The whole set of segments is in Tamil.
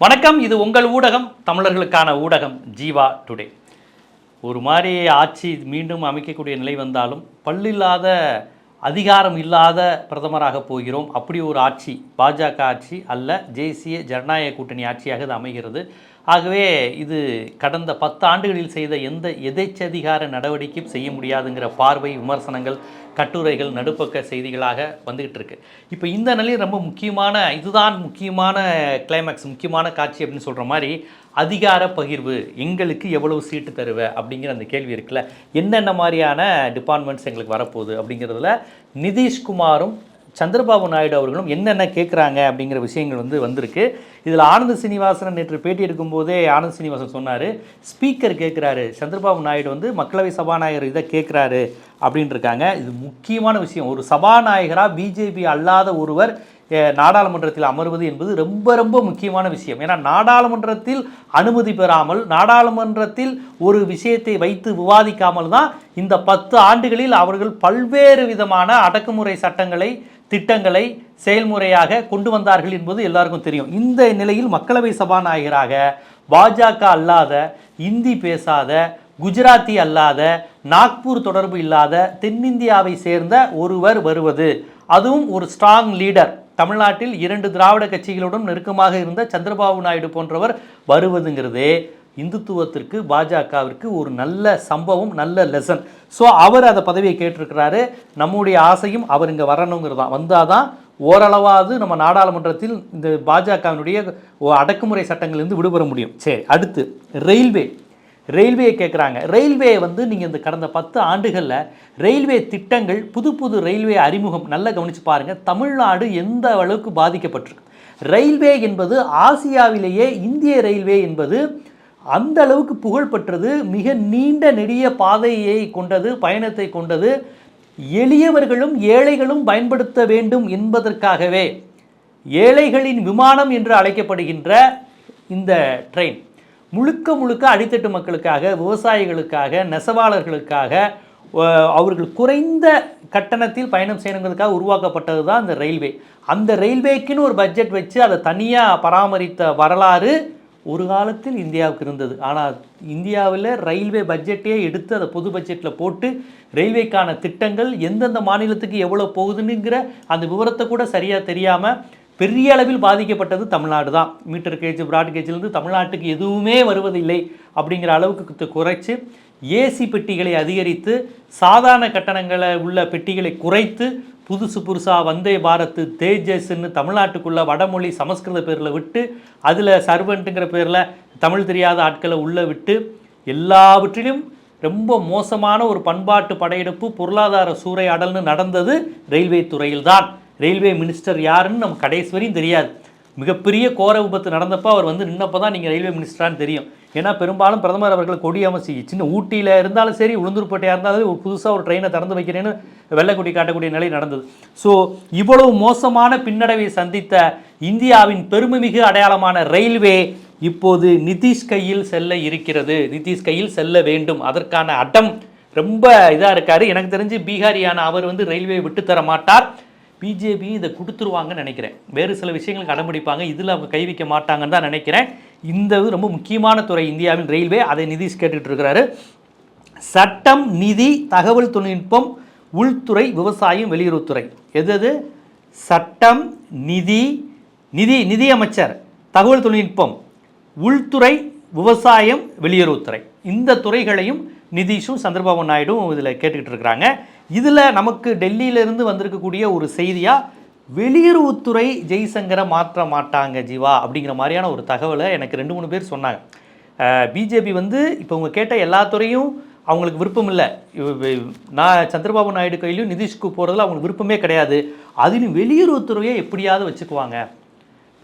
வணக்கம் இது உங்கள் ஊடகம் தமிழர்களுக்கான ஊடகம் ஜீவா டுடே. ஒரு மாதிரி ஆட்சி மீண்டும் அமைக்கக்கூடிய நிலை வந்தாலும் பல்லில்லாத அதிகாரம் இல்லாத பிரதமராக போகிறோம். அப்படி ஒரு ஆட்சி பாஜக ஆட்சி அல்ல தேசிய ஜனநாயக கூட்டணி ஆட்சியாக இது அமைகிறது. ஆகவே இது கடந்த பத்து ஆண்டுகளில் செய்த எந்த எதேச்சதிகார நடவடிக்கையும் செய்ய முடியாதுங்கிற பார்வை விமர்சனங்கள் கட்டுரைகள் நடுப்பக்க செய்திகளாக வந்துகிட்டு இருக்கு. இப்போ இந்த நிலையில் ரொம்ப முக்கியமான இதுதான் முக்கியமான கிளைமேக்ஸ் முக்கியமான காட்சி அப்படின்னு சொல்கிற மாதிரி அதிகார பகிர்வு எங்களுக்கு எவ்வளவு சீட்டு தருவ அப்படிங்கிற அந்த கேள்வி இருக்குல்ல. என்னென்ன மாதிரியான டிபார்ட்மெண்ட்ஸ் எங்களுக்கு வரப்போகுது அப்படிங்கிறதுல நிதிஷ்குமாரும் சந்திரபாபு நாயுடு அவர்களும் என்னென்ன கேட்குறாங்க அப்படிங்கிற விஷயங்கள் வந்து வந்திருக்கு. இதில் ஆனந்த சீனிவாசன் நேற்று பேட்டி எடுக்கும்போதே ஆனந்த சீனிவாசன் சொன்னார் ஸ்பீக்கர் கேட்குறாரு சந்திரபாபு நாயுடு வந்து மக்களவை சபாநாயகர் இதை கேட்குறாரு அப்படின்ட்டு இருக்காங்க. இது முக்கியமான விஷயம். ஒரு சபாநாயகராக பிஜேபி அல்லாத ஒருவர் நாடாளுமன்றத்தில் அமர்வது என்பது ரொம்ப ரொம்ப முக்கியமான விஷயம். ஏன்னா நாடாளுமன்றத்தில் அனுமதி பெறாமல் நாடாளுமன்றத்தில் ஒரு விஷயத்தை வைத்து விவாதிக்காமல் தான் இந்த பத்து ஆண்டுகளில் அவர்கள் பல்வேறு விதமான அடக்குமுறை சட்டங்களை திட்டங்களை செயல்முறையாக கொண்டு வந்தார்கள் என்பது எல்லாருக்கும் தெரியும். இந்த நிலையில் மக்களவை சபாநாயகராக பாஜக அல்லாத இந்தி பேசாத குஜராத்தி அல்லாத நாக்பூர் தொடர்பு இல்லாத தென்னிந்தியாவை சேர்ந்த ஒருவர் வருவது. அதுவும் ஒரு ஸ்ட்ராங் லீடர் தமிழ்நாட்டில் இரண்டு திராவிட கட்சிகளுடன் நெருக்கமாக இருந்த சந்திரபாபு நாயுடு போன்றவர் வருவதுங்கிறதே இந்துத்துவத்திற்கு பாஜகவிற்கு ஒரு நல்ல சம்பவம் நல்ல லெசன் ஸோ அவர் அந்த பதவியை கேட்டிருக்கிறாரு. நம்முடைய ஆசையும் அவர் இங்கே வரணுங்கிறது தான் வந்தால் தான் ஓரளவாவது நம்ம நாடாளுமன்றத்தில் இந்த பாஜகவினுடைய அடக்குமுறை சட்டங்களிலிருந்து விடுபட முடியும். சரி அடுத்து ரயில்வே. ரயில்வே கேட்குறாங்க ரயில்வே வந்து நீங்கள் இந்த கடந்த பத்து ஆண்டுகளில் ரயில்வே திட்டங்கள் புது புது ரயில்வே அறிமுகம் நல்லா கவனித்து பாருங்கள் தமிழ்நாடு எந்த அளவுக்கு பாதிக்கப்பட்டிருக்கு? ரயில்வே என்பது ஆசியாவிலேயே இந்திய ரயில்வே என்பது அந்த அளவுக்கு புகழ் பெற்றது மிக நீண்ட நெடிய பாதையை கொண்டது பயணத்தை கொண்டது எளியவர்களும் ஏழைகளும் பயன்படுத்த வேண்டும் என்பதற்காகவே ஏழைகளின் விமானம் என்று அழைக்கப்படுகின்ற இந்த ட்ரெயின். முழுக்க முழுக்க அடித்தட்டு மக்களுக்காக விவசாயிகளுக்காக நெசவாளர்களுக்காக அவர்கள் குறைந்த கட்டணத்தில் பயணம் செய்யணுங்கிறதுக்காக உருவாக்கப்பட்டது தான் இந்த ரயில்வே. அந்த ரயில்வேக்குன்னு ஒரு பட்ஜெட் வச்சு அதை தனியாக பராமரித்த வரலாறு ஒரு காலத்தில் இந்தியாவுக்கு இருந்தது. ஆனால் இந்தியாவில் ரயில்வே பட்ஜெட்டே எடுத்து அதை பொது பட்ஜெட்டில் போட்டு ரயில்வேக்கான திட்டங்கள் எந்தெந்த மாநிலத்துக்கு எவ்வளோ போகுதுன்னுங்கிற அந்த விவரத்தை கூட சரியாக தெரியாமல் பெரிய அளவில் பாதிக்கப்பட்டது தமிழ்நாடு தான். மீட்டர் கேஜ் பிராட் கேஜ்லேருந்து தமிழ்நாட்டுக்கு எதுவுமே வருவதில்லை அப்படிங்கிற அளவுக்கு குறைச்சு ஏசி பெட்டிகளை அதிகரித்து சாதாரண கட்டணங்களை உள்ள பெட்டிகளை குறைத்து புதுசு புதுசாக வந்தே பாரத் தேஜஸ்ன்னு தமிழ்நாட்டுக்குள்ளே வடமொழி சமஸ்கிருத பேரில் விட்டு அதில் சர்வெண்ட்டுங்கிற பேரில் தமிழ் தெரியாத ஆட்களை உள்ளே விட்டு எல்லாவற்றிலும் ரொம்ப மோசமான ஒரு பண்பாட்டு படையெடுப்பு பொருளாதார சூறையாடல்னு நடந்தது ரயில்வே துறையில்தான். ரயில்வே மினிஸ்டர் யாருன்னு நம்ம கடைசி வரையும் தெரியாது. மிகப்பெரிய கோர விபத்து நடந்தப்போ அவர் வந்து நின்னப்போ தான் நீங்கள் ரயில்வே மினிஸ்டரான்னு தெரியும். ஏன்னா பெரும்பாலும் பிரதமர் அவர்கள் கொடி அமைச்சு சின்ன ஊட்டியில் இருந்தாலும் சரி உளுந்தூர்பேட்டையாக இருந்தாலும் ஒரு புதுசாக ஒரு ட்ரெயினை திறந்து வைக்கிறேன்னு வெள்ளைக்குடி காட்டக்கூடிய நிலை நடந்தது. ஸோ இவ்வளவு மோசமான பின்னடைவை சந்தித்த இந்தியாவின் பெருமைமிகு அடையாளமான ரயில்வே இப்போது நிதிஷ் கையில் செல்ல இருக்கிறது. நிதிஷ் கையில் செல்ல வேண்டும். அதற்கான அடம் ரொம்ப இதாக இருக்காரு. எனக்கு தெரிஞ்சு பீகாரியான அவர் வந்து ரயில்வே விட்டு தர மாட்டார். பிஜேபி இதை கொடுத்துருவாங்கன்னு நினைக்கிறேன். வேறு சில விஷயங்களுக்கு அடம்பிடிப்பாங்க இதில் அவங்க கை வைக்க மாட்டாங்கன்னு தான் நினைக்கிறேன். இந்த இது ரொம்ப முக்கியமான துறை இந்தியாவின் ரயில்வே. அதை நிதிஷ் கேட்டுட்டு இருக்கிறாரு. சட்டம் நிதி தகவல் தொழில்நுட்பம் உள்துறை விவசாயம் வெளியுறவுத்துறை. எது எது சட்டம் நிதி நிதி நிதி அமைச்சர். தகவல் தொழில்நுட்பம். உள்துறை விவசாயம் வெளியுறவுத்துறை. இந்த துறைகளையும் நிதிஷும் சந்திரபாபு நாயுடும் இதில் கேட்டுக்கிட்டு இருக்கிறாங்க இதில் நமக்கு டெல்லியிலேருந்து வந்திருக்கக்கூடிய ஒரு செய்தியாக வெளியுறவுத்துறை ஜெய்சங்கரை மாற்ற மாட்டாங்க ஜீவா அப்படிங்கிற மாதிரியான ஒரு தகவலை எனக்கு ரெண்டு மூணு பேர் சொன்னாங்க. பிஜேபி வந்து இப்போ உங்க கேட்ட எல்லா துறையும் அவங்களுக்கு விருப்பம் இல்லை. நான் சந்திரபாபு நாயுடு கையிலையும் நிதிஷ்க்கு போகிறதுல அவங்களுக்கு விருப்பமே கிடையாது. அதிலும் வெளியுறவுத்துறையை எப்படியாவது வச்சுக்குவாங்க.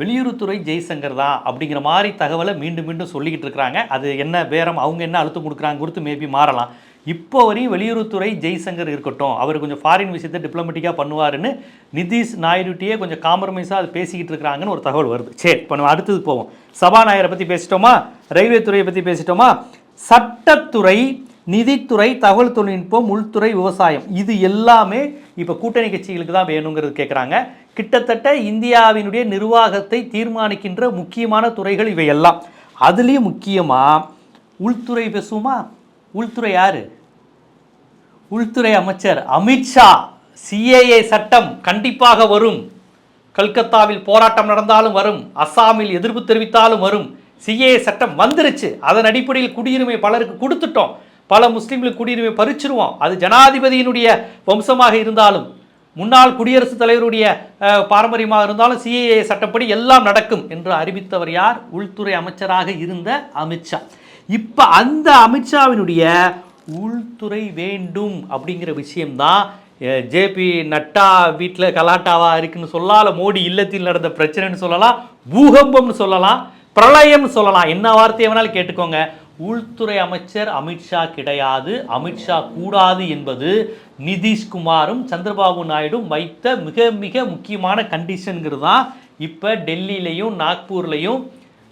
வெளியுறவுத்துறை ஜெய்சங்கர் தான் அப்படிங்கிற மாதிரி தகவலை மீண்டும் மீண்டும் சொல்லிக்கிட்டு இருக்கிறாங்க. அது என்ன பேரம் அவங்க என்ன அழுத்தம் கொடுக்குறாங்க கொடுத்து மேபி மாறலாம். இப்போ வரையும் வெளியுறவுத்துறை ஜெய்சங்கர் இருக்கட்டும் அவர் கொஞ்சம் ஃபாரின் விஷயத்தை டிப்ளமெட்டிக்காக பண்ணுவாருன்னு நிதிஷ் நாயுடுட்டியே கொஞ்சம் காம்ப்ரமைஸாக அது பேசிக்கிட்டு இருக்கிறாங்கன்னு ஒரு தகவல் வருது. சரி இப்போ நம்ம அடுத்தது போவோம். சபாநாயகரை பற்றி பேசிட்டோமா? ரயில்வே துறையை பற்றி பேசிட்டோமா? சட்டத்துறை நிதித்துறை தகவல் தொழில்நுட்பம் உள்துறை விவசாயம் இது எல்லாமே இப்போ கூட்டணி கட்சிகளுக்கு தான் வேணுங்கிறது கேட்குறாங்க கிட்டத்தட்ட இந்தியாவினுடைய நிர்வாகத்தை தீர்மானிக்கின்ற முக்கியமான துறைகள் இவையெல்லாம். அதுலேயும் முக்கியமாக உள்துறை பேசுவோமா? உள்துறை யார்? உள்துறை அமைச்சர் அமித்ஷா சிஏஏ சட்டம் கண்டிப்பாக வரும். கல்கத்தாவில் போராட்டம் நடந்தாலும் வரும். அஸ்ஸாமில் எதிர்ப்பு தெரிவித்தாலும் வரும். சிஏஏ சட்டம் வந்துருச்சு. அதன் அடிப்படையில் குடியுரிமை பலருக்கு கொடுத்துட்டோம். பல முஸ்லீம்களுக்கு குடியுரிமை பறிச்சிருவோம். அது ஜனாதிபதியினுடைய வம்சமாக இருந்தாலும் முன்னாள் குடியரசுத் தலைவருடைய பாரம்பரியமாக இருந்தாலும் சிஏஏ சட்டப்படி எல்லாம் நடக்கும் என்று அறிவித்தவர் யார்? உள்துறை அமைச்சராக இருந்த அமித்ஷா. இப்போ அந்த அமித்ஷாவினுடைய உள்துறை வேண்டும் அப்படிங்கிற விஷயம்தான் ஜேபி நட்டா வீட்டில் கலாட்டாவா இருக்குன்னு சொல்லலாம் மோடி இல்லத்தில் நடந்த பிரச்சனைன்னு சொல்லலாம் பூகம்பம்னு சொல்லலாம் பிரளயம்னு சொல்லலாம். என்ன வார்த்தையை வேணாலும் கேட்டுக்கோங்க. உள்துறை அமைச்சர் அமித்ஷா கிடையாது. அமித்ஷா கூடாது என்பது நிதிஷ்குமாரும் சந்திரபாபு நாயுடும் வைத்த மிக மிக முக்கியமான கண்டிஷனுங்கிறது தான். இப்போ டெல்லியிலையும் நாக்பூர்லையும்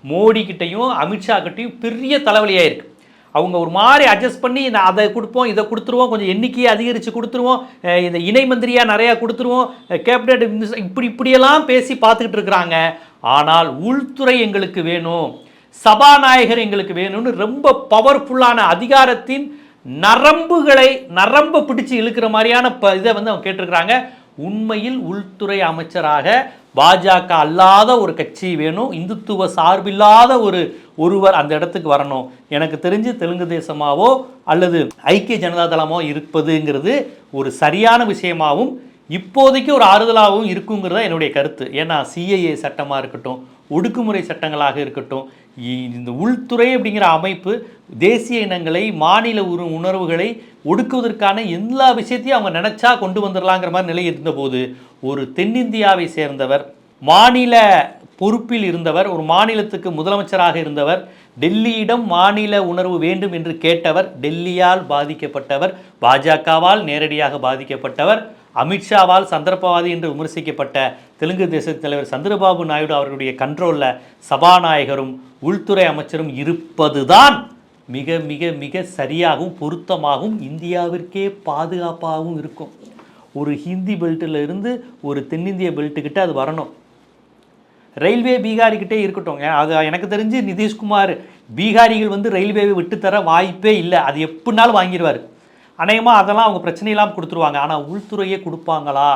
மோடி கிட்டையும் அமித்ஷா கிட்டையும் பெரிய தலைவலியாக இருக்குது அவங்க ஒரு மாதிரி அட்ஜஸ்ட் பண்ணி அதை கொடுப்போம் இதை கொடுத்துருவோம் கொஞ்சம் எண்ணிக்கையை அதிகரித்து கொடுத்துருவோம் இந்த இணை மந்திரியாக நிறையா கொடுத்துருவோம் கேபினட் மினிஸ்டர் இப்படி இப்படியெல்லாம் பேசி பார்த்துக்கிட்டு இருக்கிறாங்க. ஆனால் உள்துறை எங்களுக்கு வேணும். சபாநாயகர் எங்களுக்கு வேணும்னு ரொம்ப பவர்ஃபுல்லான அதிகாரத்தின் நரம்புகளை நரம்பு பிடிச்சு இழுக்கிற மாதிரியான ப இதை வந்து அவங்க கேட்டிருக்கிறாங்க. உண்மையில் உள்துறை அமைச்சராக பாஜக அல்லாத ஒரு கட்சி வேணும். இந்துத்துவ சார்பில்லாத ஒரு ஒருவர் அந்த இடத்துக்கு வரணும். எனக்கு தெரிஞ்சு தெலுங்கு தேசமாவோ அல்லது ஐக்கிய ஜனதா தளமோ இருப்பதுங்கிறது ஒரு சரியான விஷயமாகவும் இப்போதைக்கு ஒரு ஆறுதலாகவும் இருக்குங்கிறதா என்னுடைய கருத்து. ஏன்னா சிஐஏ சட்டமாக இருக்கட்டும் ஒடுக்குமுறை சட்டங்களாக இருக்கட்டும் இந்த உள்துறை அப்படிங்கிற அமைப்பு தேசிய இனங்களை மாநில உரு உணர்வுகளை ஒடுக்குவதற்கான எல்லா விஷயத்தையும் அவங்க நினச்சா கொண்டு வந்துடலாங்கிற மாதிரி நிலை இருந்தபோது ஒரு தென்னிந்தியாவை சேர்ந்தவர் மாநில பொறுப்பில் இருந்தவர் ஒரு மாநிலத்துக்கு முதலமைச்சராக இருந்தவர் டெல்லியிடம் மாநில உணர்வு வேண்டும் என்று கேட்டவர் டெல்லியால் பாதிக்கப்பட்டவர் பாஜகவால் நேரடியாக பாதிக்கப்பட்டவர் அமித்ஷாவால் சந்தர்ப்பவாதி என்று விமர்சிக்கப்பட்ட தெலுங்கு தேச தலைவர் சந்திரபாபு நாயுடு அவர்களுடைய கண்ட்ரோலில் சபாநாயகரும் உள்துறை அமைச்சரும் இருப்பதுதான் மிக மிக மிக சரியாகவும் பொருத்தமாகவும் இந்தியாவிற்கே பாதுகாப்பாகவும் இருக்கும். ஒரு ஹிந்தி பெல்ட்டில் இருந்து ஒரு தென்னிந்திய பெல்ட்டுக்கிட்ட அது வரணும். ரயில்வே பீகாரிக்கிட்டே இருக்கட்டும். அது எனக்கு தெரிஞ்சு நிதிஷ்குமார் பீகாரிகள் வந்து ரயில்வேவை விட்டுத்தர வாய்ப்பே இல்லை. அது எப்படினாலும் வாங்கிடுவார் அநேகமாக அதெல்லாம் அவங்க பிரச்சனை இல்லாமல் கொடுத்துருவாங்க. ஆனால் உள்துறையே கொடுப்பாங்களா?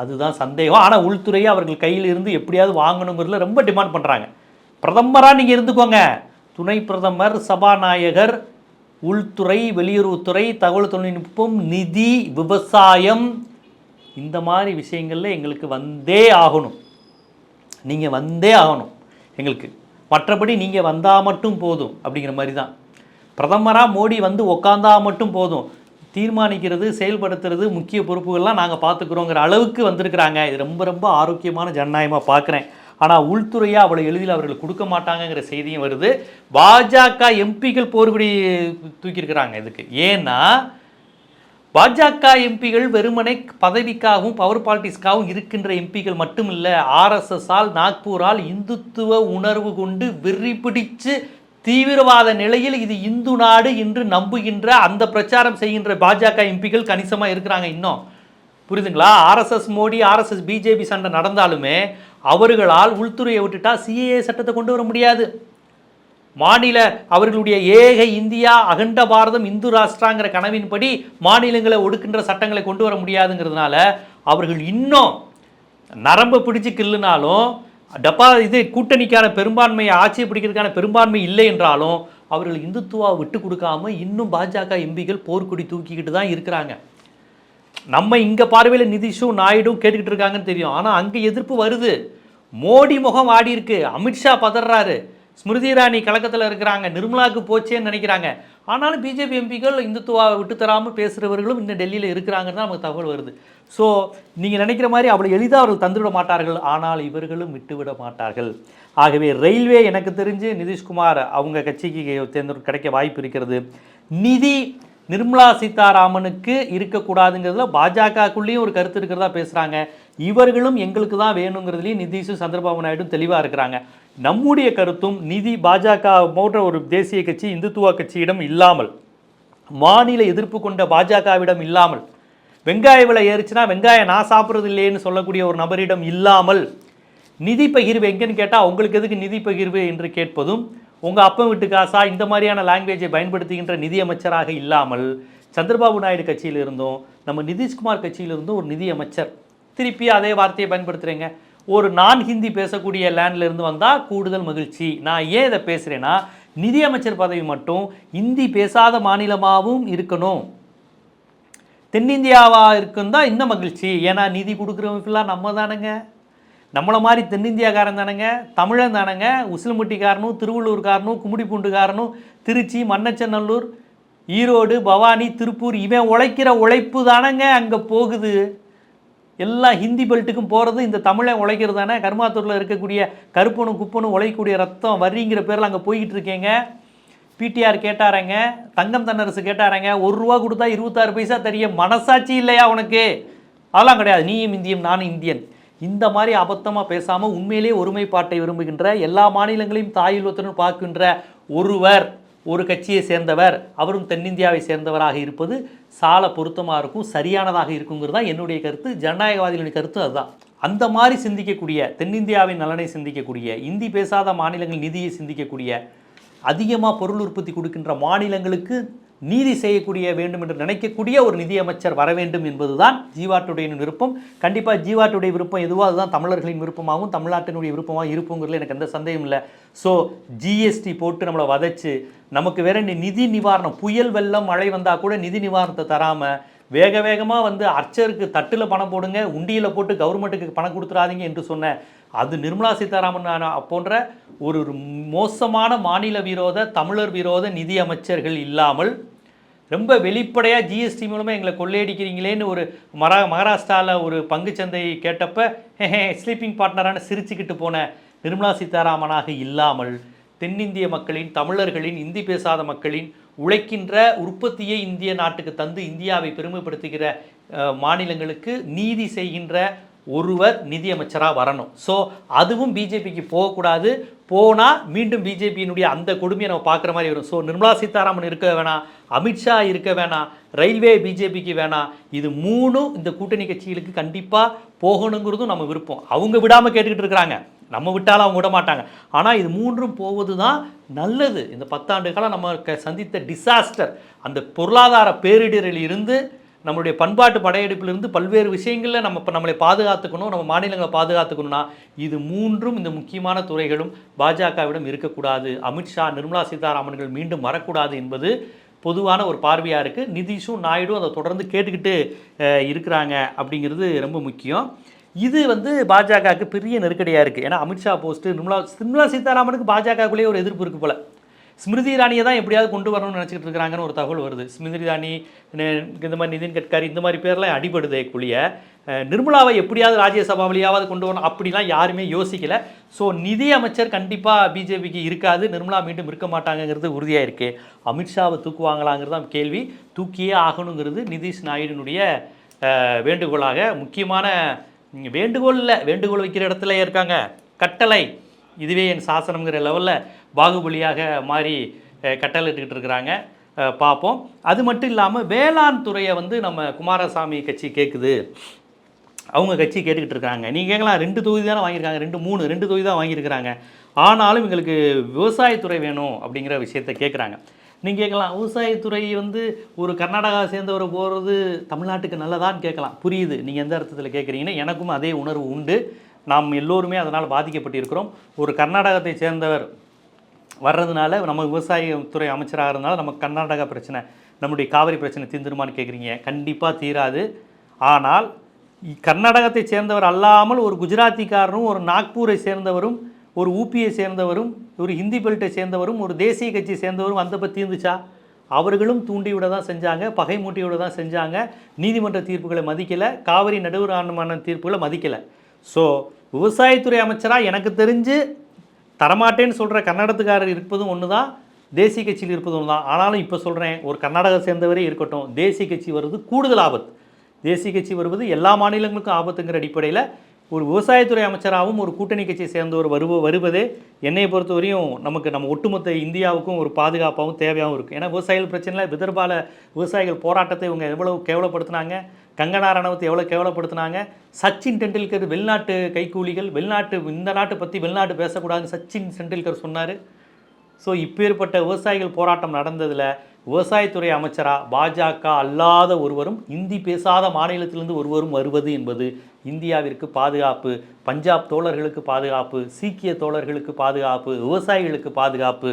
அதுதான் சந்தேகம். ஆனால் உள்துறையை அவர்கள் கையில் இருந்து எப்படியாவது வாங்கணுங்கிறதுல ரொம்ப டிமாண்ட் பண்ணுறாங்க பிரதமராக நீங்கள் இருந்துக்கோங்க. துணை பிரதமர் சபாநாயகர் உள்துறை வெளியுறவுத்துறை தகவல் தொழில்நுட்பம் நிதி விவசாயம் இந்த மாதிரி விஷயங்களில் எங்களுக்கு வந்தே ஆகணும். நீங்கள் வந்தே ஆகணும் எங்களுக்கு. மற்றபடி நீங்கள் வந்தால் மட்டும் போதும் அப்படிங்கிற மாதிரி தான் பிரதமராக மோடி வந்து உக்காந்தா மட்டும் போதும். தீர்மானிக்கிறது செயல்படுத்துறது முக்கிய பொறுப்புகள்லாம் நாங்கள் பார்த்துக்குறோங்கிற அளவுக்கு வந்திருக்கிறாங்க. இது ரொம்ப ரொம்ப ஆரோக்கியமான ஜனநாயகமாக பார்க்குறேன். ஆனால் உள்துறையாக அவ்வளோ எளிதில் அவர்கள் கொடுக்க மாட்டாங்கங்கிற செய்தியும் வருது. பாஜக எம்பிகள் போர்குடி தூக்கியிருக்கிறாங்க இதுக்கு. ஏன்னா பாஜக எம்பிகள் வெறுமனை பதவிக்காகவும் பவர் பாலிட்டிக்ஸ்க்காகவும் இருக்கின்ற எம்பிகள் மட்டும் இல்லை ஆர்எஸ்எஸ்ஸால் நாக்பூரால் இந்துத்துவ உணர்வு கொண்டு வெறி பிடிச்சு தீவிரவாத நிலையில் இது இந்து நாடு என்று நம்புகின்ற அந்த பிரச்சாரம் செய்கின்ற பாஜக எம்பிகள் கணிசமாக இருக்கிறாங்க இன்னும். புரியுதுங்களா? ஆர்எஸ்எஸ் மோடி ஆர்எஸ்எஸ் பிஜேபி சண்டை நடந்தாலுமே அவர்களால் உள்துறையை விட்டுட்டா சிஏஏ சட்டத்தை கொண்டு வர முடியாது. மாநில அவர்களுடைய ஏக இந்தியா அகண்ட பாரதம் இந்து ராஷ்டிராங்கிற கனவின்படி மாநிலங்களை ஒடுக்கின்ற சட்டங்களை கொண்டு வர முடியாதுங்கிறதுனால அவர்கள் இன்னும் நரம்பு பிடிச்சு கிள்ளுனாலும் டப்பா இது கூட்டணிக்கான பெரும்பான்மையை ஆட்சியை பிடிக்கிறதுக்கான பெரும்பான்மை இல்லை என்றாலும் அவர்கள் இந்துத்துவா விட்டு கொடுக்காம இன்னும் பாஜக எம்பிகள் போர்க்கொடி தூக்கிக்கிட்டு தான் இருக்கிறாங்க. நம்ம இங்கே பார்வையில் நிதிஷும் நாயுடும் கேட்டுக்கிட்டு இருக்காங்கன்னு தெரியும். ஆனால் அங்கே எதிர்ப்பு வருது. மோடி முகம் ஆடி இருக்கு. அமித்ஷா பதறாரு. ஸ்மிருதி இராணி கலக்கத்தில் இருக்கிறாங்க. நிர்மலாவுக்கு போச்சேன்னு நினைக்கிறாங்க. ஆனாலும் பிஜேபி எம்பிக்கள் இந்துத்துவாவை விட்டு தராமல் பேசுகிறவர்களும் இன்னும் டெல்லியில் இருக்கிறாங்கன்னு தான் நமக்கு தகவல் வருது. ஸோ நீங்கள் நினைக்கிற மாதிரி அவ்வளோ எளிதாக அவர்கள் தந்துவிட மாட்டார்கள். ஆனால் இவர்களும் விட்டுவிட மாட்டார்கள். ஆகவே ரயில்வே எனக்கு தெரிஞ்சு நிதிஷ்குமார் அவங்க கட்சிக்கு தேர்ந்து கிடைக்க வாய்ப்பு இருக்கிறது. நிதி நிர்மலா சீதாராமனுக்கு இருக்கக்கூடாதுங்கிறதுல பாஜகக்குள்ளேயும் ஒரு கருத்து இருக்கிறதா பேசுகிறாங்க இவர்களும் எங்களுக்கு தான் வேணுங்கிறதுலையும் நிதிஷும் சந்திரபாபு நாயுடும் தெளிவாக இருக்கிறாங்க. நம்முடைய கருத்தும் நிதி பாஜக போன்ற ஒரு தேசிய கட்சி இந்துத்துவ கட்சியிடம் இல்லாமல் மாநில எதிர்ப்பு கொண்ட பாஜகவிடம் இல்லாமல் வெங்காய விலை ஏறிச்சுன்னா வெங்காயம் நான் சாப்பிட்றது இல்லைன்னு சொல்லக்கூடிய ஒரு நபரிடம் இல்லாமல் நிதி பகிர்வு எங்கேன்னு கேட்டால் உங்களுக்கு எதுக்கு நிதி பகிர்வு? என்று கேட்பதும் உங்கள் அப்பா வீட்டு காசா? இந்த மாதிரியான லாங்குவேஜை பயன்படுத்துகின்ற நிதியமைச்சராக இல்லாமல் சந்திரபாபு நாயுடு கட்சியில் இருந்தும் நம்ம நிதிஷ்குமார் கட்சியில் இருந்தும் ஒரு நிதியமைச்சர் திருப்பி அதே வார்த்தையை பயன்படுத்துகிறேங்க ஒரு நான் ஹிந்தி பேசக்கூடிய லேண்ட்லேருந்து வந்தால் கூடுதல் மகிழ்ச்சி. நான் ஏன் இதை பேசுகிறேன்னா நிதியமைச்சர் பதவி மட்டும் இந்தி பேசாத மாநிலமாகவும் இருக்கணும். தென்னிந்தியாவாக இருக்கும் தான் இன்னும் மகிழ்ச்சி. ஏன்னா நிதி கொடுக்குறவங்கலாம் நம்ம தானேங்க. நம்மளை மாதிரி தென்னிந்தியாக்காரன் தானேங்க. தமிழன் தானேங்க. உசிலம்பட்டிக்காரனும் திருவள்ளூர்காரனும் கும்மிடிப்பூண்டுக்காரனும் திருச்சி மன்னச்சநல்லூர் ஈரோடு பவானி திருப்பூர் இவன் உழைக்கிற உழைப்பு தானேங்க அங்கே போகுது. எல்லா ஹிந்தி பெல்ட்டுக்கும் போகிறது இந்த தமிழை உழைக்கிறது தானே கருமாத்தூரில் இருக்கக்கூடிய கருப்பனும் குப்பனும் உழைக்கக்கூடிய ரத்தம் வரிங்கிற பேரில் அங்கே போய்கிட்டு இருக்கேங்க. பிடிஆர் கேட்டாரங்க. தங்கம் தன்னரசு கேட்டாரங்க. ஒரு ரூபா கொடுத்தா இருபத்தாறு பைசா தெரிய மனசாட்சி இல்லையா உனக்கு? அதெல்லாம் கிடையாது. நீயும் இந்தியம் நானும் இந்தியன். இந்த மாதிரி அபத்தமாக பேசாமல் உண்மையிலே ஒருமைப்பாட்டை விரும்புகின்ற எல்லா மாநிலங்களையும் தாயுள்ளத்துடன் பார்க்கின்ற ஒருவர் ஒரு கட்சியை சேர்ந்தவர் அவரும் தென்னிந்தியாவை சேர்ந்தவராக இருப்பது சால பொருத்தமாக இருக்கும் சரியானதாக இருக்குங்கிறது தான் என்னுடைய கருத்து. ஜனநாயகவாதிகளுடைய கருத்து அதுதான். அந்த மாதிரி சிந்திக்கக்கூடிய தென்னிந்தியாவின் நலனை சிந்திக்கக்கூடிய இந்தி பேசாத மாநிலங்கள் நிதியை சிந்திக்கக்கூடிய அதிகமாக பொருள் உற்பத்தி கொடுக்கின்ற மாநிலங்களுக்கு நீதி செய்யக்கூடிய வேண்டும் என்று நினைக்கக்கூடிய ஒரு நிதியமைச்சர் வர வேண்டும் என்பதுதான் ஜீவாட்டுடையின் விருப்பம். கண்டிப்பாக ஜீவாட்டுடைய விருப்பம் எதுவோ அதுதான் தமிழர்களின் விருப்பமாகவும் தமிழ்நாட்டினுடைய விருப்பமாக இருப்புங்கிறதுல எனக்கு எந்த சந்தேகம் இல்லை. ஸோ ஜிஎஸ்டி போட்டு நம்மளை வதச்சு நமக்கு வேற நி- நிதி நிவாரணம் புயல் வெள்ளம் மழை வந்தால் கூட நிதி நிவாரணத்தை தராமல் வேக வேகமாக வந்து அர்ச்சருக்கு தட்டில் பணம் போடுங்க உண்டியில் போட்டு கவர்மெண்ட்டுக்கு பணம் கொடுத்துறாதீங்க என்று சொன்ன அது நிர்மலா சீதாராமன் போன்ற ஒரு மோசமான மாநில விரோத தமிழர் விரோத நிதி அமைச்சர்கள் இல்லாமல் ரொம்ப வெளிப்படையாக ஜிஎஸ்டி மூலமாக எங்களை கொள்ளையடிக்கிறீங்களேன்னு ஒரு மரா மகாராஷ்டிராவில் ஒரு பங்குச்சந்தை கேட்டப்ப ஹே ஸ்லீப்பிங் பார்ட்னரான சிரிச்சுக்கிட்டு போன நிர்மலா சீதாராமனாக இல்லாமல் தென்னிந்திய மக்களின் தமிழர்களின் இந்தி பேசாத மக்களின் உழைக்கின்ற உற்பத்தியை இந்திய நாட்டுக்கு தந்து இந்தியாவை பெருமைப்படுத்துகிற மாநிலங்களுக்கு நீதி செய்கின்ற ஒருவர் நிதியமைச்சராக வரணும். ஸோ அதுவும் பிஜேபிக்கு போகக்கூடாது. போனால் மீண்டும் பிஜேபியினுடைய அந்த கொடுமையை நம்ம பார்க்குற மாதிரி வரும். ஸோ நிர்மலா சீதாராமன் இருக்க வேணாம் அமித்ஷா இருக்க வேணாம் ரயில்வே பிஜேபிக்கு வேணாம் இது மூணும் இந்த கூட்டணி கட்சிகளுக்கு கண்டிப்பாக போகணுங்கிறதும் நம்ம விருப்பம். அவங்க விடாமல் கேட்டுக்கிட்டு இருக்கிறாங்க. நம்ம விட்டாலும் அவங்க விட மாட்டாங்க. ஆனால் இது மூன்றும் போவது தான் நல்லது. இந்த பத்தாண்டு காலம் நம்ம க- சந்தித்த டிசாஸ்டர் அந்த பொருளாதார பேரிடரில் இருந்து நம்மளுடைய பண்பாட்டு படையெடுப்பிலிருந்து பல்வேறு விஷயங்களில் நம்ம இப்போ நம்மளை பாதுகாத்துக்கணும் நம்ம மாநிலங்களை பாதுகாத்துக்கணும்னா இது மூன்றும் இந்த முக்கியமான துறைகளும் பாஜகவிடம் இருக்கக்கூடாது. அமித்ஷா நிர்மலா சீதாராமன்கள் மீண்டும் வரக்கூடாது என்பது பொதுவான ஒரு பார்வையாக இருக்குது நிதிஷும் நாயுடும் அதை தொடர்ந்து கேட்டுக்கிட்டு இருக்கிறாங்க அப்படிங்கிறது ரொம்ப முக்கியம். இது வந்து பாஜகவுக்கு பெரிய நெருக்கடியாக இருக்குது ஏன்னா அமித்ஷா போஸ்ட்டு நிர்மலா நிர்மலா சீதாராமனுக்கு பாஜகக்குள்ளேயே ஒரு எதிர்ப்பு இருக்குது போல. ஸ்மிருதி இரானியை தான் எப்படியாவது கொண்டு வரணும்னு நினச்சிக்கிட்டு இருக்கிறாங்கன்னு ஒரு தகவல் வருது. ஸ்மிருதி இரானி இந்த மாதிரி நிதின் கட்காரி இந்த மாதிரி பேர்லாம் அடிபடுது குழிய. நிர்மலாவை எப்படியாவது ராஜ்யசபாவிலேயாவது கொண்டு வரணும் அப்படிலாம் யாருமே யோசிக்கல. ஸோ நிதி அமைச்சர் கண்டிப்பாக பிஜேபிக்கு இருக்காது. நிர்மலா மீண்டும் இருக்க மாட்டாங்கங்கிறது உறுதியாக இருக்குது அமித்ஷாவை தூக்குவாங்களாங்கிறது தான் கேள்வி. தூக்கியே ஆகணுங்கிறது நிதிஷ் நாயுடுனுடைய வேண்டுகோளாக. முக்கியமான ம், வேண்டுகோள் இல்லை. வேண்டுகோள் வைக்கிற இடத்துல இருக்காங்க. கட்டளை. இதுவே என் சாசனம்ங்கிற லெவலில் பாகுபலியாக மாறி கட்டளிட்டுக்கிட்டு இருக்கிறாங்க. பார்ப்போம். அது மட்டும் இல்லாமல் வேளாண் துறையை வந்து நம்ம குமாரசாமி கட்சி கேட்குது அவங்க கட்சி கேட்டுக்கிட்டு இருக்காங்க நீங்கள் கேட்கலாம் ரெண்டு தொகுதி தானே வாங்கியிருக்காங்க. ரெண்டு மூணு ரெண்டு தொகுதி தான் வாங்கியிருக்கிறாங்க. ஆனாலும் எங்களுக்கு விவசாயத்துறை வேணும் அப்படிங்கிற விஷயத்தை கேட்குறாங்க. நீங்கள் கேட்கலாம் விவசாயத்துறை வந்து ஒரு கர்நாடகா சேர்ந்தவர் போகிறது தமிழ்நாட்டுக்கு நல்லதான்னு கேட்கலாம். புரியுது. நீங்கள் எந்த அர்த்தத்தில் கேட்குறீங்கன்னா எனக்கும் அதே உணர்வு உண்டு. நாம் எல்லோருமே அதனால் பாதிக்கப்பட்டிருக்கிறோம். ஒரு கர்நாடகத்தை சேர்ந்தவர் வர்றதுனால நம்ம விவசாயத்துறை அமைச்சராக இருந்தாலும் நம்ம கர்நாடகா பிரச்சனை நம்முடைய காவிரி பிரச்சனை தீர்ந்துருமான்னு கேட்குறீங்க கண்டிப்பாக தீராது. ஆனால் கர்நாடகத்தை சேர்ந்தவர் அல்லாமல் ஒரு குஜராத்திக்காரரும் ஒரு நாக்பூரை சேர்ந்தவரும் ஒரு ஊபியை சேர்ந்தவரும் ஒரு ஹிந்தி பெல்ட்டை சேர்ந்தவரும் ஒரு தேசிய கட்சியை சேர்ந்தவரும் வந்தப்போ தீர்ந்துச்சா அவர்களும் தூண்டிவிட தான் செஞ்சாங்க பகை மூட்டிவிட தான் செஞ்சாங்க. நீதிமன்ற தீர்ப்புகளை மதிக்கலை காவிரி நடுவர் ஆணமான தீர்ப்புகளை மதிக்கலை. ஸோ விவசாயத்துறை அமைச்சராக எனக்கு தெரிஞ்சு தரமாட்டேன்னு சொல்கிற கன்னடத்துக்காரர் இருப்பதும் ஒன்று தான் தேசிய கட்சியில் இருப்பதும் ஒன்று தான் ஆனாலும் இப்போ சொல்கிறேன் ஒரு கர்நாடகா சேர்ந்தவரே இருக்கட்டும் தேசிய கட்சி வருவது கூடுதல் ஆபத்து. தேசிய கட்சி வருவது எல்லா மாநிலங்களுக்கும் ஆபத்துங்கிற அடிப்படையில் ஒரு விவசாயத்துறை அமைச்சராகவும் ஒரு கூட்டணி கட்சியை சேர்ந்தவர் வருவ வருவதே என்னை பொறுத்தவரையும் நமக்கு நம்ம ஒட்டுமொத்த இந்தியாவுக்கும் ஒரு பாதுகாப்பாகவும் தேவையாகவும் இருக்கும் ஏன்னா விவசாயிகள் பிரச்சனையில் விதர்பால விவசாயிகள் போராட்டத்தை இவங்க எவ்வளவு கேவலப்படுத்தினாங்க கங்கனா ரணவத்தை எவ்வளோ கேவலப்படுத்தினாங்க சச்சின் டெண்டுல்கர் வெளிநாட்டு கைக்கூலிகள் வெளிநாட்டு இந்த நாட்டை பற்றி வெளிநாட்டு பேசக்கூடாதுன்னு சச்சின் டெண்டுல்கர் சொன்னார். ஸோ இப்பேற்பட்ட விவசாயிகள் போராட்டம் நடந்ததில் விவசாயத்துறை அமைச்சராக பாஜக அல்லாத ஒருவரும் இந்தி பேசாத மாநிலத்திலிருந்து ஒருவரும் வருவது என்பது இந்தியாவிற்கு பாதுகாப்பு பஞ்சாப் தோழர்களுக்கு பாதுகாப்பு சீக்கிய தோழர்களுக்கு பாதுகாப்பு விவசாயிகளுக்கு பாதுகாப்பு.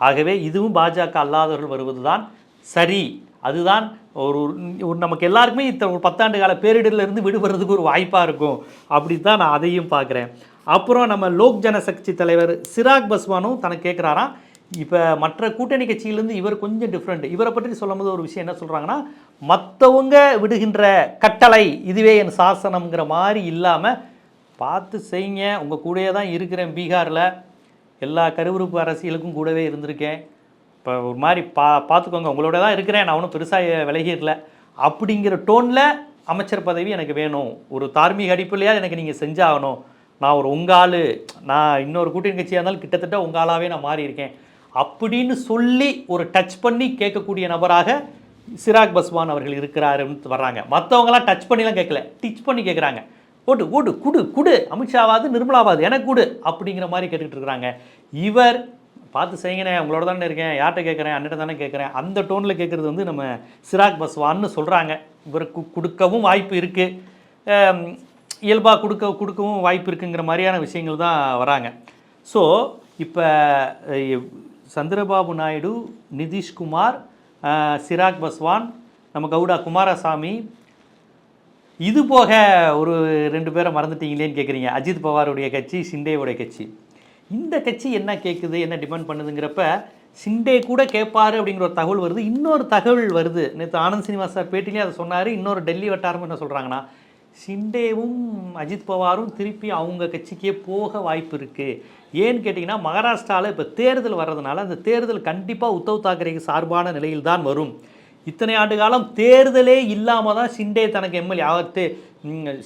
ஆகவே இதுவும் பாஜக அல்லாதவர்கள் வருவது தான் சரி. அதுதான் ஒரு ஒரு நமக்கு எல்லாருக்குமே இத்த ஒரு பத்தாண்டு கால பேரிடர்லேருந்து விடுபடுறதுக்கு ஒரு வாய்ப்பாக இருக்கும். அப்படி தான் நான் அதையும் பார்க்குறேன். அப்புறம் நம்ம லோக் ஜனசக்தி தலைவர் சிராக் பஸ்வானும் தனக்கு கேட்குறாராம் இப்போ மற்ற கூட்டணி கட்சியிலேருந்து இவர் கொஞ்சம் டிஃப்ரெண்ட் இவரை பற்றி சொல்லும்போது ஒரு விஷயம் என்ன சொல்கிறாங்கன்னா மற்றவங்க விடுகின்ற கட்டளை இதுவே என் சாசனம்ங்கிற மாதிரி இல்லாமல் பார்த்து செய்யுங்க. உங்கள் கூடயே தான் இருக்கிறேன் பீகாரில். எல்லா கருவுறுப்பு அரசியலுக்கும் கூடவே இருந்திருக்கேன். இப்போ ஒரு மாதிரி பா பார்த்துக்கோங்க. உங்களோட தான் இருக்கிறேன். நான் ஒன்றும் பெருசாக விலகிடல அப்படிங்கிற டோனில் அமைச்சர் பதவி எனக்கு வேணும். ஒரு தார்மீக அடிப்படையாக எனக்கு நீங்கள் செஞ்சாகணும். நான் ஒரு உங்கால் நான் இன்னொரு கூட்டணி கட்சியாக இருந்தாலும் கிட்டத்தட்ட உங்காலாகவே நான் மாறியிருக்கேன். அப்படின்னு சொல்லி ஒரு டச் பண்ணி கேட்கக்கூடிய நபராக சிராக் பஸ்வான் அவர்கள் இருக்கிறாருன்னு வர்றாங்க. மற்றவங்களாம் டச் பண்ணிலாம் கேட்கல. டிச் பண்ணி கேட்குறாங்க. ஓட்டு ஓட்டு குடு குடு அமித்ஷாவாது நிர்மலாவாது எனக்கு குடு அப்படிங்கிற மாதிரி கேட்டுக்கிட்டு இருக்கிறாங்க. இவர் பார்த்து செய்யுங்கண்ணே உங்களோட தானே இருக்கேன் யார்கிட்ட கேட்குறேன் அண்ணன் தானே கேட்குறேன் அந்த டோனில் கேட்குறது வந்து நம்ம சிராக் பஸ்வான்னு சொல்கிறாங்க இவருக்கு கொடுக்கவும் வாய்ப்பு இருக்குது இயல்பாக கொடுக்க கொடுக்கவும் வாய்ப்பு இருக்குங்கிற மாதிரியான விஷயங்கள் தான் வராங்க. ஸோ இப்போ சந்திரபாபு நாயுடு நிதிஷ்குமார் சிராக் பஸ்வான் நம்ம கவுடா குமாரசாமி. இது போக ஒரு ரெண்டு பேரை மறந்துட்டீங்களேன்னு கேட்குறீங்க அஜித் பவாருடைய கட்சி சிண்டேவுடைய கட்சி. இந்த கட்சி என்ன கேட்குது என்ன டிபெண்ட் பண்ணுதுங்கிறப்ப சிண்டே கூட கேட்பார் அப்படிங்கிற ஒரு தகவல் வருது. இன்னொரு தகவல் வருது. நேற்று ஆனந்த் சீனிவாசா பேட்டிலேயே அதை சொன்னார். இன்னொரு டெல்லி வட்டாரம் என்ன சொல்கிறாங்கன்னா ஷிண்டேவும் அஜித் பவாரும் திருப்பி அவங்க கட்சிக்கே போக வாய்ப்பு இருக்குது ஏன்னு கேட்டிங்கன்னா மகாராஷ்டிராவில் இப்போ தேர்தல் வர்றதுனால அந்த தேர்தல் கண்டிப்பாக உத்தவ் தாக்கரேக்கு சார்பான நிலையில் தான் வரும். இத்தனை ஆண்டு காலம் தேர்தலே இல்லாமல் தான் ஷிண்டே தனக்கு எம்எல்ஏ ஆகத்து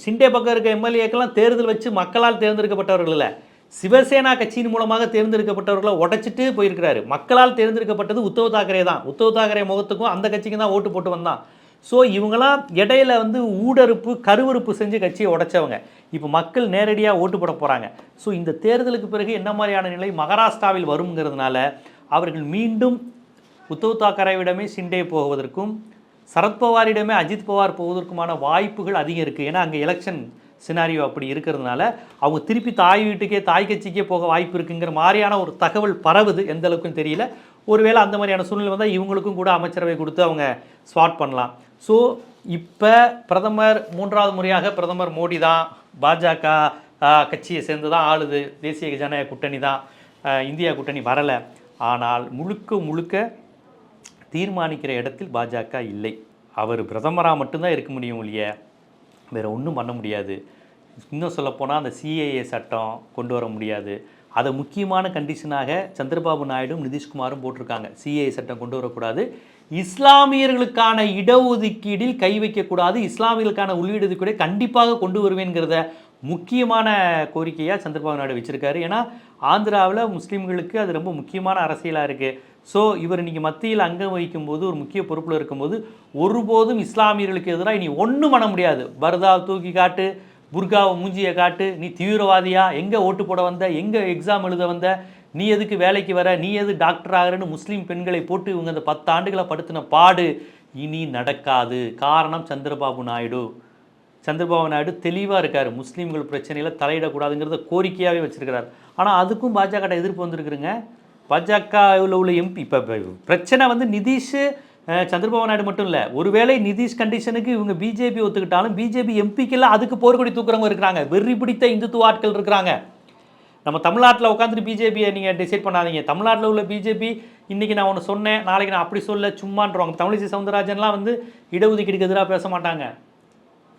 ஷிண்டே பக்கம் இருக்க எம்எல்ஏக்கெல்லாம் தேர்தல் வச்சு மக்களால் தேர்ந்தெடுக்கப்பட்டவர்கள் இல்லை. சிவசேனா கட்சியின் மூலமாக தேர்ந்தெடுக்கப்பட்டவர்களை உடைச்சிட்டு போயிருக்கிறாரு. மக்களால் தேர்ந்தெடுக்கப்பட்டது உத்தவ் தாக்கரே தான். உத்தவ் தாக்கரே முகத்துக்கும் அந்த கட்சிக்கு தான் ஓட்டு போட்டு வந்தான். ஸோ இவங்களாம் இடையில வந்து ஊடறுப்பு கருவறுப்பு செஞ்சு கட்சியை உடைச்சவங்க. இப்போ மக்கள் நேரடியாக ஓட்டு போட போகிறாங்க ஸோ இந்த தேர்தலுக்கு பிறகு என்ன மாதிரியான நிலை மகாராஷ்டிராவில் வருங்கிறதுனால அவர்கள் மீண்டும் உத்தவ் தாக்கரேவிடமே சிண்டே போவதற்கும் சரத்பவாரிடமே அஜித் பவார் போவதற்குமான வாய்ப்புகள் அதிகம் இருக்குது ஏன்னா அங்கே எலெக்ஷன் சினாரியோ அப்படி இருக்கிறதுனால அவங்க திருப்பி தாய் வீட்டுக்கே தாய் கட்சிக்கே போக வாய்ப்பு இருக்குங்கிற மாதிரியான ஒரு தகவல் பரவுது. எந்த அளவுக்குன்னு தெரியல. ஒருவேளை அந்த மாதிரியான சூழ்நிலை வந்தால் இவங்களுக்கும் கூட அமைச்சரவை கொடுத்து அவங்க ஸ்வாட் பண்ணலாம். ஸோ இப்போ பிரதமர் மூன்றாவது முறையாக பிரதமர் மோடி தான் பாஜக கட்சியை சேர்ந்து தான் ஆளுது. தேசிய ஜனநாயக கூட்டணி தான் இந்தியா கூட்டணி வரலை. ஆனால் முழுக்க முழுக்க தீர்மானிக்கிற இடத்தில் பாஜக இல்லை. அவர் பிரதமராக மட்டும்தான் இருக்க முடியும் இல்லைய வேறு ஒன்றும் பண்ண முடியாது. இன்னும் சொல்லப்போனால் அந்த சிஏஏ சட்டம் கொண்டு வர முடியாது. அதை முக்கியமான கண்டிஷனாக சந்திரபாபு நாயுடும் நிதிஷ்குமாரும் போட்டிருக்காங்க. சிஏ சட்டம் கொண்டு வரக்கூடாது. இஸ்லாமியர்களுக்கான இடஒதுக்கீடில் கை வைக்கக்கூடாது. இஸ்லாமியர்களுக்கான உள்ளீடு கண்டிப்பாக கொண்டு வருவேங்கிறத முக்கியமான கோரிக்கையாக சந்திரபாபு நாயுடு வச்சுருக்காரு. ஏன்னா ஆந்திராவில் முஸ்லீம்களுக்கு அது ரொம்ப முக்கியமான அரசியலாக இருக்குது ஸோ இவர் இன்றைக்கி மத்தியில் அங்கம் வகிக்கும்போது ஒரு முக்கிய பொறுப்பில் இருக்கும்போது ஒருபோதும் இஸ்லாமியர்களுக்கு எதிராக இனி ஒன்றும் பண்ண முடியாது. பரதா தூக்கி காட்டு புர்காவை மூஞ்சியை காட்டு நீ தீவிரவாதியா? எங்கே ஓட்டு போட வந்த? எங்கே எக்ஸாம் எழுத வந்த? நீ எதுக்கு வேலைக்கு வர? நீ எது டாக்டர் ஆகிறன்னு முஸ்லீம் பெண்களை போட்டு இவங்க அந்த பத்து ஆண்டுகளை படுத்தின பாடு இனி நடக்காது. காரணம் சந்திரபாபு நாயுடு. சந்திரபாபு நாயுடு தெளிவாக இருக்கார். முஸ்லீம்கள் பிரச்சனையில் தலையிடக்கூடாதுங்கிறத கோரிக்கையாகவே வச்சுருக்கிறார். ஆனால் அதுக்கும் பாஜக எதிர்ப்பு வந்திருக்குறங்க பாஜகவில் உள்ள எம்பி இப்போ பிரச்சனை வந்து நிதிஷ் சந்திரபாபு நாயுடு மட்டும் இல்லை. ஒருவேளை நிதிஷ் கண்டிஷனுக்கு இவங்க பிஜேபி ஒத்துக்கிட்டாலும் பிஜேபி எம்பிக்கெல்லாம் அதுக்கு போர்க்கொடி தூக்குறவங்க இருக்கிறாங்க. வெறி பிடித்த இந்துத்துவ ஆட்கள் இருக்கிறாங்க. நம்ம தமிழ்நாட்டில் உட்காந்துட்டு பிஜேபியை நீங்கள் டிசைட் பண்ணாதீங்க. தமிழ்நாட்டில் உள்ள பிஜேபி இன்றைக்கி நான் ஒன்று சொன்னேன் நாளைக்கு நான் அப்படி சொல்ல சும்மான்றவாங்க. தமிழிசை சவுந்தரராஜன்லாம் வந்து இடஒதுக்கீடுக்கு எதிராக பேச மாட்டாங்க.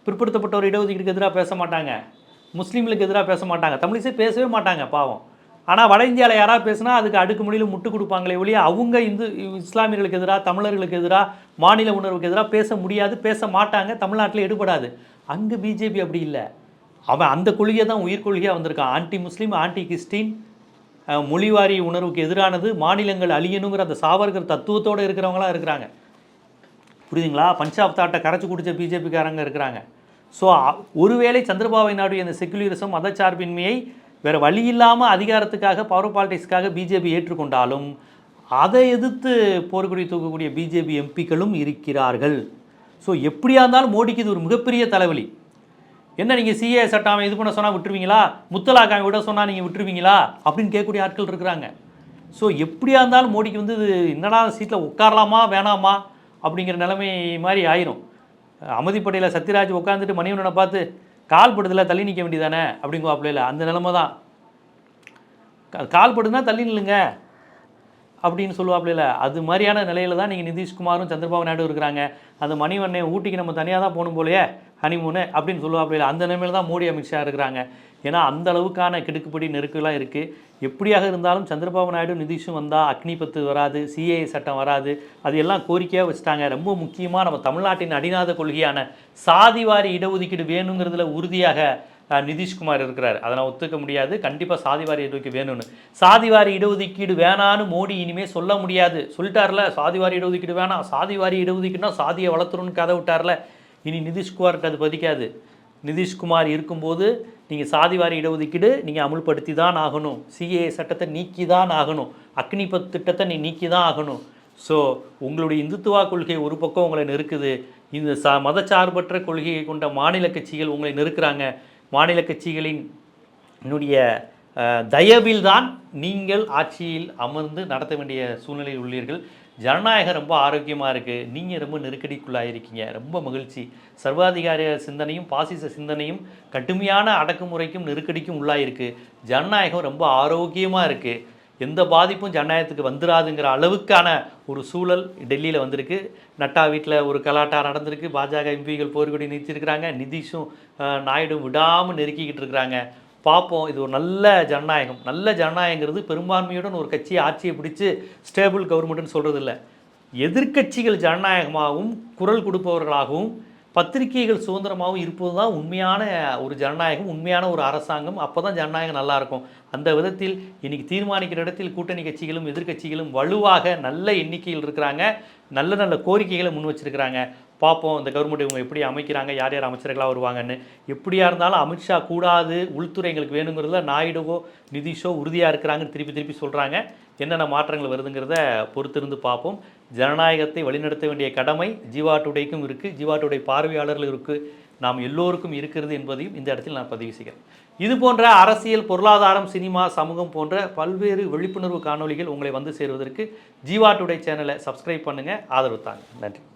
பிற்படுத்தப்பட்டவர் இடஒதுக்கீடுக்கு எதிராக பேச மாட்டாங்க. முஸ்லீம்களுக்கு எதிராக பேச மாட்டாங்க. தமிழிசை பேசவே மாட்டாங்க பாவம். ஆனால் வட இந்தியாவில் யாராவது பேசுனா அதுக்கு அடுக்கு முடியல முட்டு கொடுப்பாங்களே ஒழிய அவங்க இந்து இஸ்லாமியர்களுக்கு எதிராக தமிழர்களுக்கு எதிராக மாநில உணர்வுக்கு எதிராக பேச முடியாது பேச மாட்டாங்க தமிழ்நாட்டில் எடுபடாது. அங்கே பிஜேபி அப்படி இல்லை. அவன் அந்த கொள்கையை தான் உயிர் கொள்கையாக வந்திருக்கான். ஆன்டி முஸ்லீம் ஆன்டி கிறிஸ்டின் மொழிவாரி உணர்வுக்கு எதிரானது மாநிலங்கள் அழியணுங்கிற அந்த சாவர்கர் தத்துவத்தோடு இருக்கிறவங்களாம் இருக்கிறாங்க. புரியுதுங்களா? பஞ்சாப் தாட்டை கரைச்சி குடித்த பிஜேபிக்காரங்க இருக்கிறாங்க. ஸோ ஒருவேளை சந்திரபாபு நாயுடு இந்த செக்குலரிசம் மதச்சார்பின்மையை வேறு வழி இல்லாமல் அதிகாரத்துக்காக பவர் பாலிடிக்ஸ்க்காக பிஜேபி ஏற்றுக்கொண்டாலும் அதை எதிர்த்து போர்க்குடி தூக்கக்கூடிய பிஜேபி எம்பிக்களும் இருக்கிறார்கள். ஸோ எப்படியா இருந்தாலும் மோடிக்கு இது ஒரு மிகப்பெரிய தலைவலி. என்ன நீங்கள் சிஏ சட்டம் இது பண்ண சொன்னால் விட்டுருவீங்களா? முத்தலாக் விட சொன்னால் நீங்கள் விட்டுருவீங்களா? அப்படின்னு கேட்கக்கூடிய ஆட்கள் இருக்கிறாங்க. ஸோ எப்படியா இருந்தாலும் மோடிக்கு வந்து இது என்னடா சீட்டில் உட்காரலாமா வேணாமா அப்படிங்கிற நிலைமை மாதிரி ஆயிரும். அமதிப்படையில் சத்யராஜ் உட்காந்துட்டு மணிவனனை பார்த்து கால்படுதில் தள்ளி நிற்க வேண்டியதானே? அப்படிங்குவாப்பில் அந்த நிலைமை தான். கா- கால் படுதுன்னா தள்ளி நில்லுங்க. அப்படின்னு சொல்லுவாப்புல அது மாதிரியான நிலையில தான் நீங்கள் நிதிஷ்குமாரும் சந்திரபாபு நாயுடு இருக்கிறாங்க. அந்த மணிவண்ணை ஊட்டிக்கு நம்ம தனியாக தான் போகணும் போலயே ஹனிமூனு அப்படின்னு சொல்லுவாப்புல அந்த நிலைமையில தான் மோடி அமித்ஷா இருக்கிறாங்க. ஏன்னா அந்த அளவுக்கான கிடுக்குப்படி நெருக்கெல்லாம் இருக்குது எப்படியாக இருந்தாலும் சந்திரபாபு நாயுடு நிதிஷும் வந்தால் அக்னி பத்து வராது சிஏஏ சட்டம் வராது. அது எல்லாம் கோரிக்கையாக வச்சுட்டாங்க. ரொம்ப முக்கியமாக நம்ம தமிழ்நாட்டின் அடிநாத கொள்கையான சாதிவாரி இடஒதுக்கீடு வேணுங்கிறதுல உறுதியாக நிதிஷ்குமார் இருக்கிறார். அதை நான் ஒத்துக்க முடியாது. கண்டிப்பாக சாதிவாரி இடஒதுக்கீடு வேணும்னு. சாதிவாரி இடஒதுக்கீடு வேணான்னு மோடி இனிமேல் சொல்ல முடியாது. சொல்லிட்டார்ல சாதிவாரி இடஒதுக்கீடு வேணாம். சாதிவாரி இடஒதுக்கீடுனா சாதியை வளர்த்துறோன்னு கதை விட்டார்ல. இனி நிதிஷ்குமாருக்கு அது பதிக்காது. நிதிஷ்குமார் இருக்கும்போது நீங்கள் சாதிவாரி இடஒதுக்கீடு நீங்கள் அமுல்படுத்தி தான் ஆகணும். சிஏ சட்டத்தை நீக்கி தான் ஆகணும் அக்னிபத் திட்டத்தை நீ நீக்கி தான் ஆகணும். ஸோ உங்களுடைய இந்துத்துவா கொள்கை ஒரு பக்கம் உங்களை நெருக்குது. இந்த ச மதச்சார்பற்ற கொள்கையை கொண்ட மாநில கட்சிகள் உங்களை நெருக்கிறாங்க. மாநில கட்சிகளின் என்னுடைய தயவில்தான் நீங்கள் ஆட்சியில் அமர்ந்து நடத்த வேண்டிய சூழ்நிலையில் உள்ளீர்கள். ஜனநாயகம் ரொம்ப ஆரோக்கியமாக இருக்குது நீங்கள் ரொம்ப நெருக்கடிக்குள்ளாயிருக்கீங்க. ரொம்ப மகிழ்ச்சி. சர்வாதிகார சிந்தனையும் பாசிச சிந்தனையும் கடுமையான அடக்குமுறைக்கும் நெருக்கடிக்கும் உள்ளாயிருக்கு. ஜனநாயகம் ரொம்ப ஆரோக்கியமாக இருக்குது எந்த பாதிப்பும் ஜனநாயகத்துக்கு வந்துடாதுங்கிற அளவுக்கான ஒரு சூழல் டெல்லியில் வந்திருக்கு. நட்டா வீட்டில் ஒரு கலாட்டா நடந்திருக்கு. பாஜக எம்பிகள் போர்க்கொடி நிறுத்தியிருக்கிறாங்க நிதிஷும் நாயுடும் விடாமல் நெருக்கிக்கிட்டு இருக்கிறாங்க. பார்ப்போம். இது ஒரு நல்ல ஜனநாயகம். நல்ல ஜனநாயகங்கிறது பெரும்பான்மையுடன் ஒரு கட்சி ஆட்சியை பிடிச்சி ஸ்டேபிள் கவர்மெண்ட்னு சொல்கிறது இல்லை எதிர்க்கட்சிகள் ஜனநாயகமாகவும் குரல் கொடுப்பவர்களாகவும் பத்திரிகைகள் சுதந்திரமாகவும் இருப்பது தான் உண்மையான ஒரு ஜனநாயகம் உண்மையான ஒரு அரசாங்கம். அப்போ தான் ஜனநாயகம் நல்லாயிருக்கும் அந்த விதத்தில் இன்றைக்கி தீர்மானிக்கிற இடத்தில் கூட்டணி கட்சிகளும் எதிர்க்கட்சிகளும் வலுவாக நல்ல எண்ணிக்கையில் இருக்கிறாங்க. நல்ல நல்ல கோரிக்கைகளை முன் வச்சிருக்கிறாங்க. பார்ப்போம் இந்த கவர்மெண்ட் இவங்க எப்படி அமைக்கிறாங்க யார் யார் அமைச்சர்களாக வருவாங்கன்னு. எப்படியா இருந்தாலும் அமித்ஷா கூடாது உள்துறை எங்களுக்கு வேணுங்கிறதுல நாயுடுவோ நிதிஷோ உறுதியாக இருக்கிறாங்கன்னு திருப்பி திருப்பி சொல்கிறாங்க என்னென்ன மாற்றங்கள் வருதுங்கிறத பொறுத்திருந்து பார்ப்போம். ஜனநாயகத்தை வழிநடத்த வேண்டிய கடமை ஜீவா டுடேக்கும் இருக்குது ஜீவா டுடே பார்வையாளர்களுக்கு நாம் எல்லோருக்கும் இருக்கிறது என்பதையும் இந்த இடத்தில் நான் பதிவு செய்கிறேன். இது போன்ற அரசியல் பொருளாதாரம் சினிமா சமூகம் போன்ற பல்வேறு விழிப்புணர்வு காணொளிகள் உங்களை வந்து சேருவதற்கு ஜீவா டுடே சேனலை சப்ஸ்கிரைப் பண்ணுங்கள் ஆதரவு தாங்க. நன்றி.